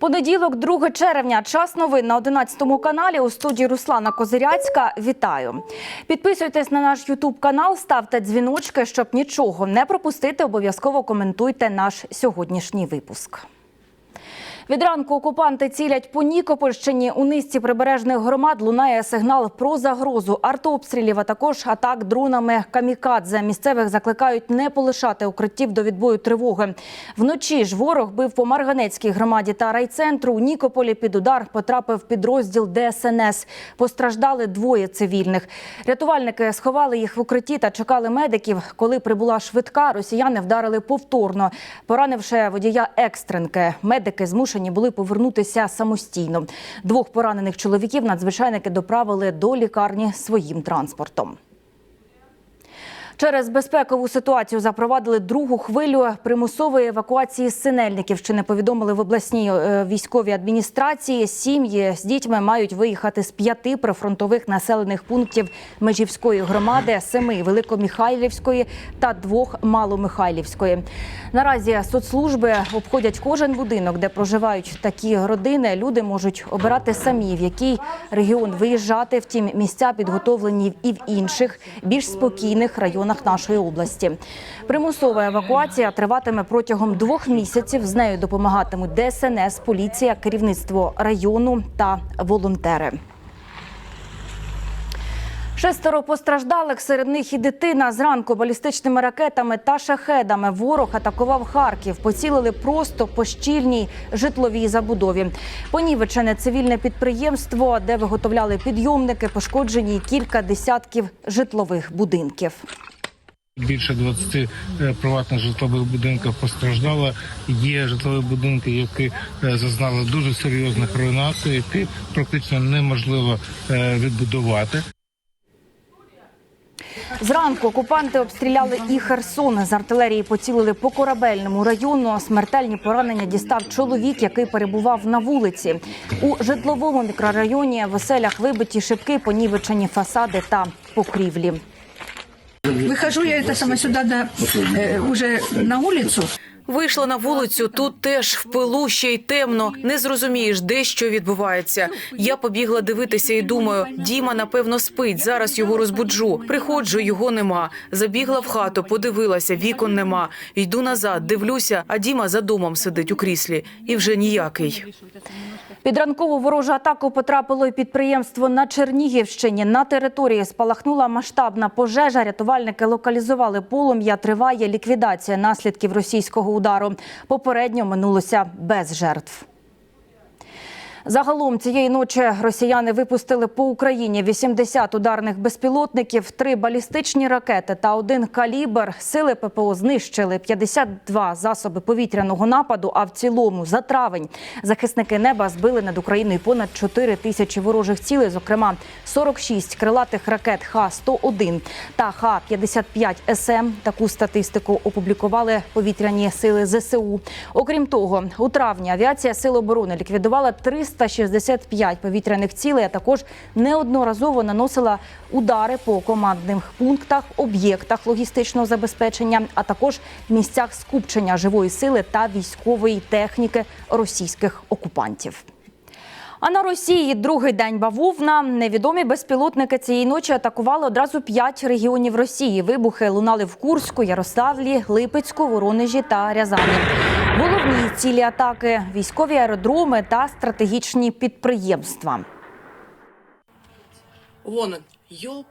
Понеділок, 2 червня. Час новин на 11 каналі у студії Руслана Козиряцька. Вітаю. Підписуйтесь на наш Ютуб канал, ставте дзвіночки, щоб нічого не пропустити. Обов'язково коментуйте наш сьогоднішній випуск. Від ранку окупанти цілять по Нікопольщині. У низці прибережних громад лунає сигнал про загрозу артобстрілів, а також атак дронами камікадзе. Місцевих закликають не полишати укриттів до відбою тривоги. Вночі ж ворог бив по Марганецькій громаді та райцентру. У Нікополі під удар потрапив підрозділ ДСНС. Постраждали двоє цивільних. Рятувальники сховали їх в укритті та чекали медиків. Коли прибула швидка, росіяни вдарили повторно, поранивши водія екстренки. Медики змушені були повернутися самостійно. Двох поранених чоловіків надзвичайники доправили до лікарні своїм транспортом. Через безпекову ситуацію запровадили другу хвилю примусової евакуації з Синельниківщини. Повідомили в обласній е, військовій адміністрації. Сім'ї з дітьми мають виїхати з п'яти прифронтових населених пунктів Межівської громади, семи Великомихайлівської та двох Маломихайлівської. Наразі соцслужби обходять кожен будинок, де проживають такі родини. Люди можуть обирати самі, в який регіон виїжджати. Втім, місця підготовлені і в інших більш спокійних районах нашої області. Примусова евакуація триватиме протягом двох місяців. З нею допомагатимуть ДСНС, поліція, керівництво району та волонтери. Шестеро постраждалих, серед них і дитина. Зранку балістичними ракетами та шахедами ворог атакував Харків. Поцілили просто по щільній житловій забудові. Понівечене цивільне підприємство, де виготовляли підйомники, пошкоджені кілька десятків житлових будинків. Більше 20 е, приватних житлових будинків постраждало. Є житлові будинки, які е, зазнали дуже серйозних руйнацій, які практично неможливо е, відбудувати. Зранку окупанти обстріляли і Херсон. З артилерії поцілили по корабельному району. Смертельні поранення дістав чоловік, який перебував на вулиці. У житловому мікрорайоні в оселях вибиті шибки, понівечені фасади та покрівлі. Выхожу я это сама сюда да, э, уже на улицу. Вийшла на вулицю. Тут теж в пилу ще й темно. Не зрозумієш, де що відбувається. Я побігла дивитися і думаю, Діма напевно спить. Зараз його розбуджу. Приходжу, його нема. Забігла в хату, подивилася, вікон нема. Йду назад, дивлюся, а Діма за домом сидить у кріслі і вже ніякий. Під ранкову ворожу атаку потрапило й підприємство на Чернігівщині. На території спалахнула масштабна пожежа. Рятувальники локалізували полум'я. Триває ліквідація наслідків російського удару. Попередньо минулося без жертв. Загалом цієї ночі росіяни випустили по Україні 80 ударних безпілотників, три балістичні ракети та один калібр. Сили ППО знищили 52 засоби повітряного нападу. А в цілому за травень захисники неба збили над Україною понад 4 тисячі ворожих цілей, зокрема 46 крилатих ракет Х-101 та Х-55 СМ. Таку статистику опублікували повітряні сили ЗСУ. Окрім того, у травні авіація Сил оборони ліквідувала 365 повітряних цілей, а також неодноразово наносила удари по командних пунктах, об'єктах логістичного забезпечення, а також місцях скупчення живої сили та військової техніки російських окупантів. А на Росії другий день бавовна. Невідомі безпілотники цієї ночі атакували одразу п'ять регіонів Росії. Вибухи лунали в Курську, Ярославлі, Липецьку, Воронежі та Рязані. Головні цілі атаки військові аеродроми та стратегічні підприємства. Вон йо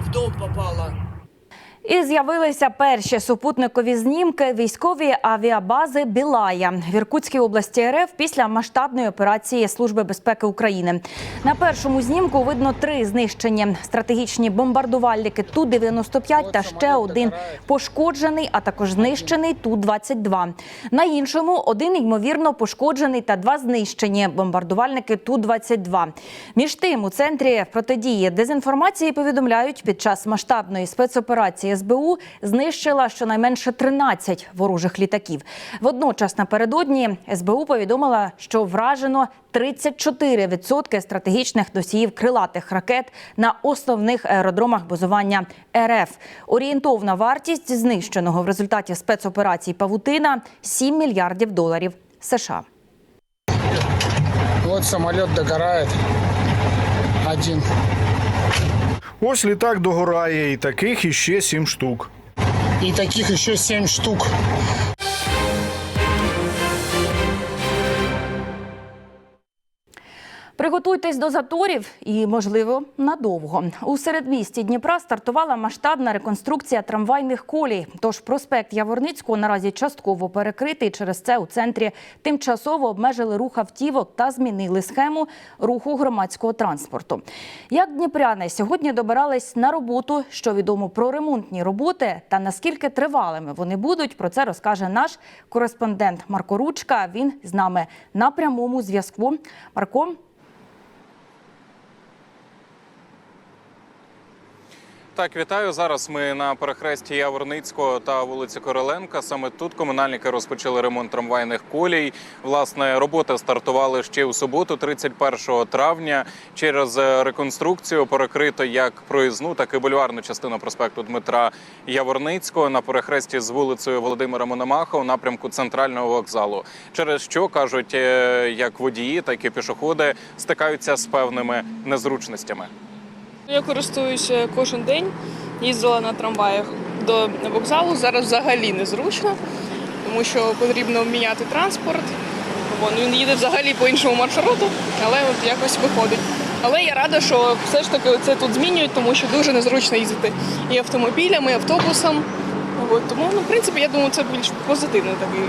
в дом попала. І з'явилися перші супутникові знімки військової авіабази Білая в Іркутській області РФ після масштабної операції Служби безпеки України. На першому знімку видно три знищені стратегічні бомбардувальники Ту-95 та ще один пошкоджений, а також знищений Ту-22. На іншому один ймовірно пошкоджений та два знищені бомбардувальники Ту-22. Між тим у центрі протидії дезінформації повідомляють під час масштабної спецоперації СБУ знищила щонайменше 13 ворожих літаків. Водночас напередодні СБУ повідомила, що вражено 34% стратегічних носіїв крилатих ракет на основних аеродромах базування РФ. Орієнтовна вартість знищеного в результаті спецоперації Павутина 7 мільярдів доларів США. Вот самолет догорает. Один. Ось літак догорає, і таких іще сім штук. І таких іще сім штук. Приготуйтесь до заторів і, можливо, надовго. У середмісті Дніпра стартувала масштабна реконструкція трамвайних колій. Тож проспект Яворницького наразі частково перекритий. Через це у центрі тимчасово обмежили рух автівок та змінили схему руху громадського транспорту. Як дніпряни сьогодні добирались на роботу, що відомо про ремонтні роботи та наскільки тривалими вони будуть, про це розкаже наш кореспондент Марко Ручка. Він з нами на прямому зв'язку. Марко. Так, вітаю. Зараз ми на перехресті Яворницького та вулиці Короленка. Саме тут комунальники розпочали ремонт трамвайних колій. Власне, роботи стартували ще у суботу, 31 травня. Через е, реконструкцію перекрито як проїзну, так і бульварну частину проспекту Дмитра Яворницького на перехресті з вулицею Володимира Мономаха у напрямку центрального вокзалу. Через що кажуть, е, як водії, так і пішоходи стикаються з певними незручностями. Я користуюся кожен день, їздила на трамваях до вокзалу. Зараз взагалі незручно, тому що потрібно міняти транспорт. Ну, він їде взагалі по іншому маршруту, але от якось виходить. Але я рада, що все ж таки це тут змінюють, тому що дуже незручно їздити і автомобілем, і автобусом. От, тому, ну, в принципі, я думаю, це більш позитивний такий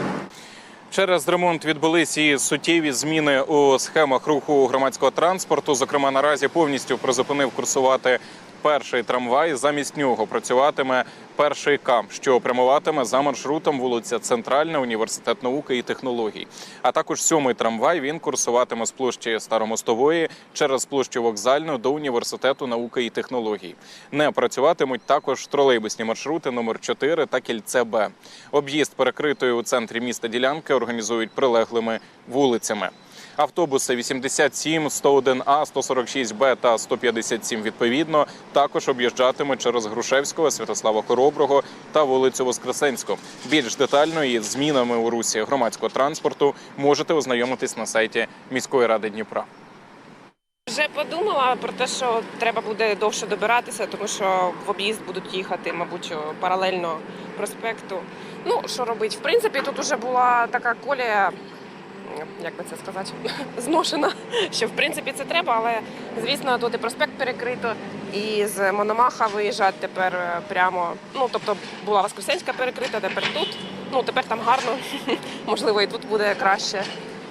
Через ремонт відбулись і суттєві зміни у схемах руху громадського транспорту. Зокрема, наразі повністю призупинив курсувати перший трамвай. Замість нього працюватиме перший КАМ, що прямуватиме за маршрутом вулиця Центральна, університет науки і технологій. А також сьомий трамвай він курсуватиме з площі Старомостової через площу вокзальну до університету науки і технологій. Не працюватимуть також тролейбусні маршрути номер 4 та кільце Б. Об'їзд перекритої у центрі міста ділянки організують прилеглими вулицями. Автобуси 87, 101А, 146Б та 157 відповідно також об'їжджатимуть через Грушевського, Святослава Хороброго та вулицю Воскресенську. Більш детально із змінами у русі громадського транспорту можете ознайомитись на сайті міської ради Дніпра. Вже подумала про те, що треба буде довше добиратися, тому що в об'їзд будуть їхати, мабуть, паралельно проспекту. Ну, що робити? В принципі, тут вже була така колія, як би це сказати, зношена. Що в принципі це треба, але звісно, тут і проспект перекрито, і з Мономаха виїжджати тепер е, прямо. Ну, тобто була Воскресенська перекрита, тепер тут. Ну, тепер там гарно, можливо, і тут буде краще.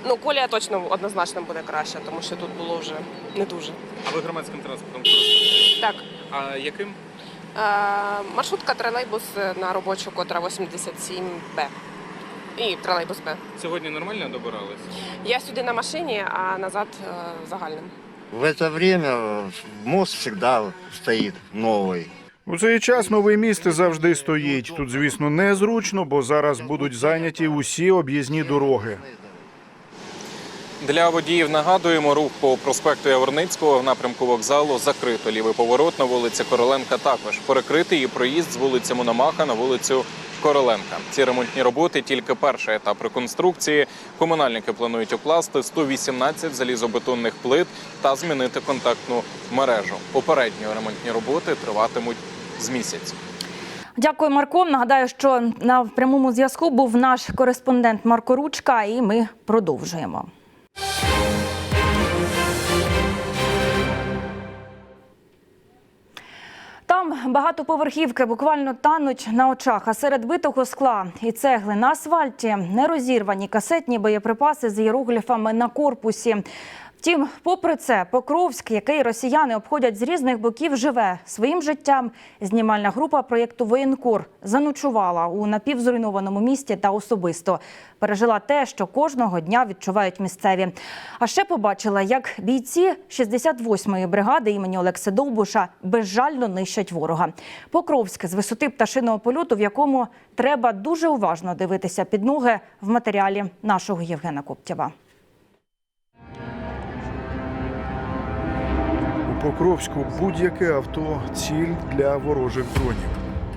Ну, колія точно однозначно буде краще, тому що тут було вже не дуже. А ви громадським транспортом користуєтесь? Так, А яким? е, маршрутка тролейбус на робочу, котра 87Б. І тролейбус Б. Сьогодні нормально добирались? Я сюди на машині, а назад е, загальним. В это время мост всегда стоит новый. У цей час новий міст завжди стоїть. Тут, звісно, незручно, бо зараз будуть зайняті усі об'їзні дороги. Для водіїв нагадуємо, рух по проспекту Яворницького в напрямку вокзалу закрито. Лівий поворот на вулиці Короленка також перекритий і проїзд з вулиці Мономаха на вулицю Короленка. Ці ремонтні роботи тільки перший етап реконструкції. Комунальники планують укласти 118 залізобетонних плит та змінити контактну мережу. Попередньо ремонтні роботи триватимуть з місяць. Дякую, Марко. Нагадаю, що на прямому зв'язку був наш кореспондент Марко Ручка, і ми продовжуємо. Багатоповерхівки буквально тануть на очах, а серед битого скла і цегли на асфальті нерозірвані касетні боєприпаси з іерогліфами на корпусі. Втім, попри це, Покровськ, який росіяни обходять з різних боків, живе своїм життям. Знімальна група проєкту Воєнкор заночувала у напівзруйнованому місті та особисто пережила те, що кожного дня відчувають місцеві. А ще побачила, як бійці 68-ї бригади імені Олекси Довбуша безжально нищать ворога. Покровськ з висоти пташиного польоту, в якому треба дуже уважно дивитися під ноги в матеріалі нашого Євгена Коптєва. Покровську будь-яке авто ціль для ворожих дронів.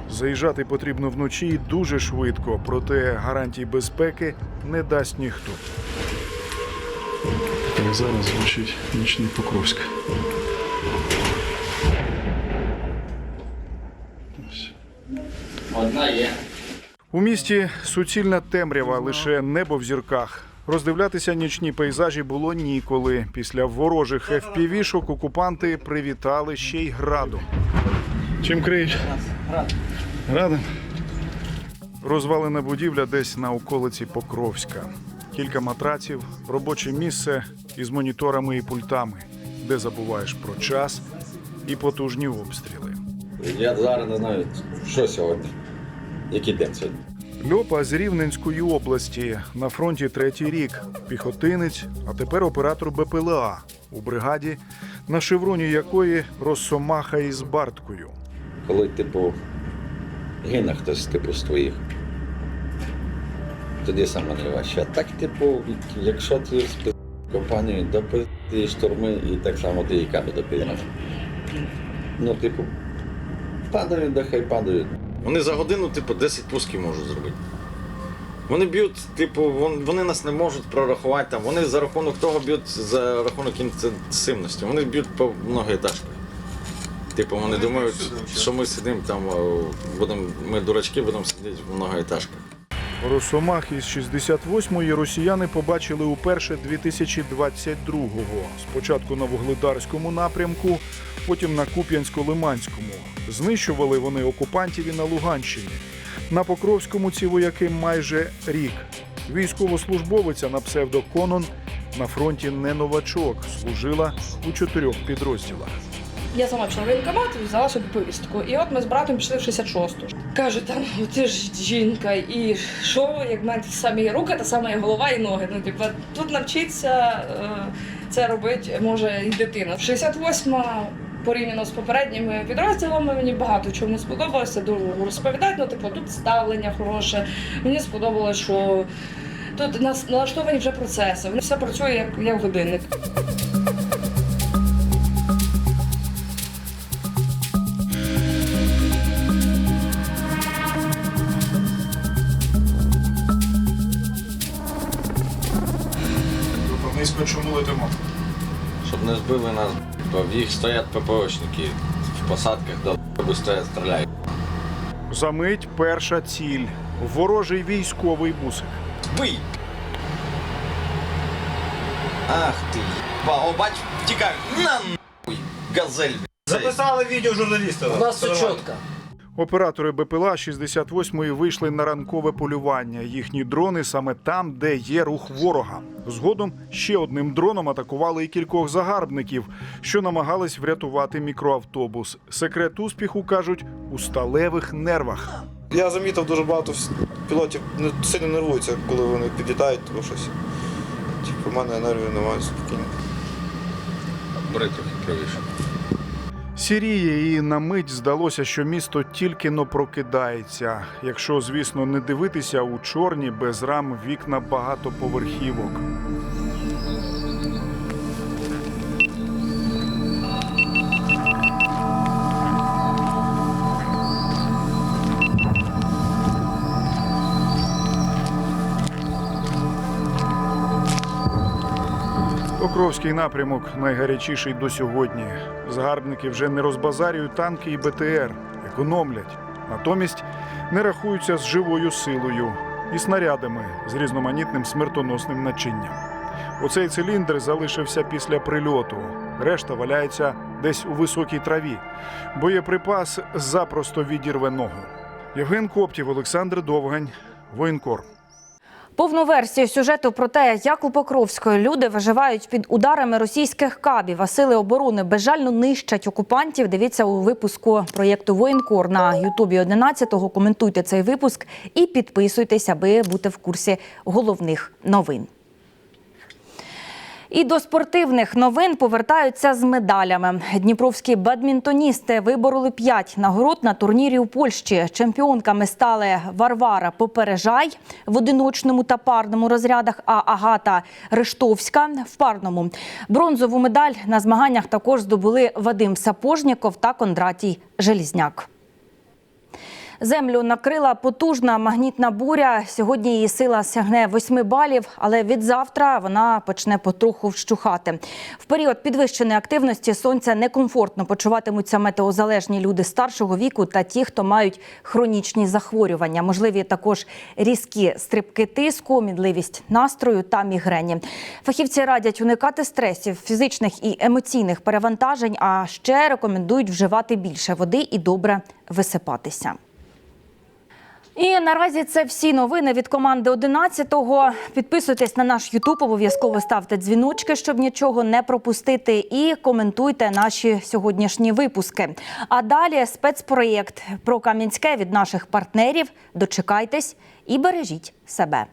Заїжджати потрібно вночі і дуже швидко, проте гарантій безпеки не дасть ніхто. А зараз звучить нічний Покровськ. Ось. У місті суцільна темрява, лише небо в зірках. Роздивлятися нічні пейзажі було ніколи. Після ворожих FPV-шок окупанти привітали ще й градом. Чим криють? Градом. Розвалена будівля десь на околиці Покровська. Кілька матраців, робоче місце із моніторами і пультами, де забуваєш про час і потужні обстріли. Я зараз не знаю, що сьогодні. Який день сьогодні? Льопа з Рівненської області на фронті третій рік. Піхотинець, а тепер оператор БПЛА у бригаді, на шевроні якої Росомаха із Барткою. Коли, типу, гине хтось типу з твоїх. Тоді саме найважче. А так, типу, якщо ти з пи- компанією до пи- штурми, і так само ти і каби допільнеш. Ну, типу, падають, да хай падають. Вони за годину, типу, 10 пусків можуть зробити. Вони б'ють, типу, вони нас не можуть прорахувати там. Вони за рахунок того б'ють за рахунок інтенсивності. Вони б'ють по многоетажках. Типу, вони думають, що ми сидимо там, будемо, ми дурачки, будемо сидіти в многоетажках. Росомах із 68-ї росіяни побачили уперше 2022-го. Спочатку на Вугледарському напрямку, потім на Куп'янсько-Лиманському. Знищували вони окупантів і на Луганщині. На Покровському ці вояки майже рік. Військовослужбовиця на псевдо Конон на фронті не новачок, служила у чотирьох підрозділах. Я сама пішла в воєнкомат, взяла собі повістку. І от ми з братом пішли в 66-ту. Каже, там «Ну, ти ж жінка, і що, як в мене самі руки, та сама і голова, і ноги. Ну, типу, тут навчитися е, це робити може і дитина. 68-ма порівняно з попередніми підрозділами мені багато чому сподобалося. Дуже розповідати, ну, типу, тут ставлення хороше. Мені сподобалося, що тут нас налаштовані вже процеси. Все працює як, як годинник. Низько чому летимо? Щоб не збили нас, в їх стоять ППОшники в посадках, до стоять, стріляють. Замить перша ціль. Ворожий військовий бусик. Бий! Ах ти, ба, о, бач, тікай, на нахуй, газель. Записали відео журналіста. У нас все чітко. Оператори БПЛА 68-ї вийшли на ранкове полювання. Їхні дрони саме там, де є рух ворога. Згодом ще одним дроном атакували і кількох загарбників, що намагались врятувати мікроавтобус. Секрет успіху кажуть у сталевих нервах. Я замітив дуже багато пілотів не сильно нервуються, коли вони підлітають або щось. Типу, у мене нервів немає спокійно. Бери трохи правіше. Сіріє і на мить здалося, що місто тільки но прокидається. Якщо, звісно, не дивитися у чорні без рам вікна багатоповерхівок. Покровський напрямок найгарячіший до сьогодні. Загарбники вже не розбазарюють танки і БТР, економлять. Натомість не рахуються з живою силою і снарядами з різноманітним смертоносним начинням. Оцей циліндр залишився після прильоту. Решта валяється десь у високій траві. Боєприпас запросто відірве ногу. Євген Коптів, Олександр Довгань, Воєнкор. Повну версію сюжету про те, як у Покровської люди виживають під ударами російських кабів, а сили оборони безжально нищать окупантів. Дивіться у випуску проєкту Воєнкор на Ютубі 11-го. Коментуйте цей випуск і підписуйтесь, аби бути в курсі головних новин. І до спортивних новин повертаються з медалями. Дніпровські бадмінтоністи вибороли п'ять нагород на турнірі у Польщі. Чемпіонками стали Варвара Попережай в одиночному та парному розрядах, а Агата Рештовська в парному. Бронзову медаль на змаганнях також здобули Вадим Сапожніков та Кондратій Желізняк. Землю накрила потужна магнітна буря. Сьогодні її сила сягне 8 балів, але від завтра вона почне потроху вщухати. В період підвищеної активності сонця некомфортно почуватимуться метеозалежні люди старшого віку та ті, хто мають хронічні захворювання. Можливі також різкі стрибки тиску, мідливість настрою та мігрені. Фахівці радять уникати стресів, фізичних і емоційних перевантажень, а ще рекомендують вживати більше води і добре висипатися. І наразі це всі новини від команди 11-го. Підписуйтесь на наш Ютуб, обов'язково ставте дзвіночки, щоб нічого не пропустити, і коментуйте наші сьогоднішні випуски. А далі спецпроєкт про Кам'янське від наших партнерів. Дочекайтесь і бережіть себе.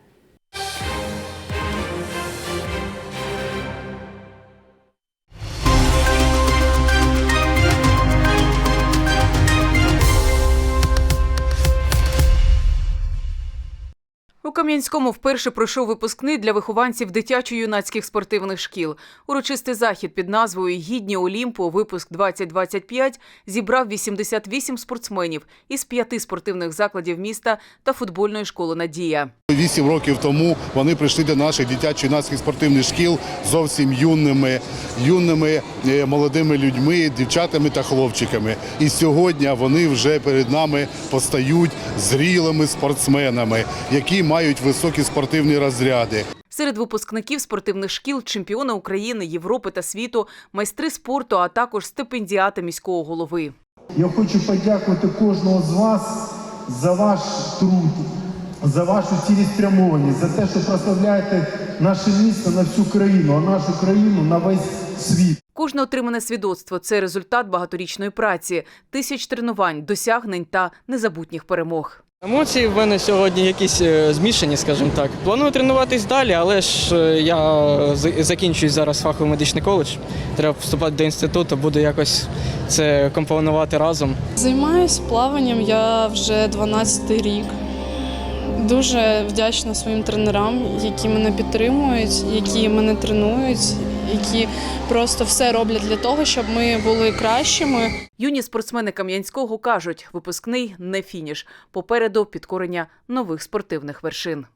У Кам'янському вперше пройшов випускний для вихованців дитячо-юнацьких спортивних шкіл. Урочистий захід під назвою Гідні Олімпу випуск 2025 зібрав 88 спортсменів із п'яти спортивних закладів міста та футбольної школи Надія. Вісім років тому вони прийшли до наших дитячо-юнацьких спортивних шкіл зовсім юними, юними е, молодими людьми, дівчатами та хлопчиками. І сьогодні вони вже перед нами постають зрілими спортсменами, які мають високі спортивні розряди. Серед випускників спортивних шкіл чемпіони України, Європи та світу, майстри спорту, а також стипендіати міського голови. Я хочу подякувати кожного з вас за ваш труд, за вашу цілеспрямованість, за те, що прославляєте наше місто на всю країну, а нашу країну на весь світ. Кожне отримане свідоцтво це результат багаторічної праці, тисяч тренувань, досягнень та незабутніх перемог. Емоції в мене сьогодні якісь е, змішані, скажімо так. Планую тренуватись далі, але ж е, я закінчую зараз фаховий медичний коледж. Треба вступати до інституту, буду якось це компонувати разом. Займаюсь плаванням я вже 12 рік. Дуже вдячна своїм тренерам, які мене підтримують, які мене тренують, які просто все роблять для того, щоб ми були кращими. Юні спортсмени Кам'янського кажуть, випускний не фініш. Попереду підкорення нових спортивних вершин.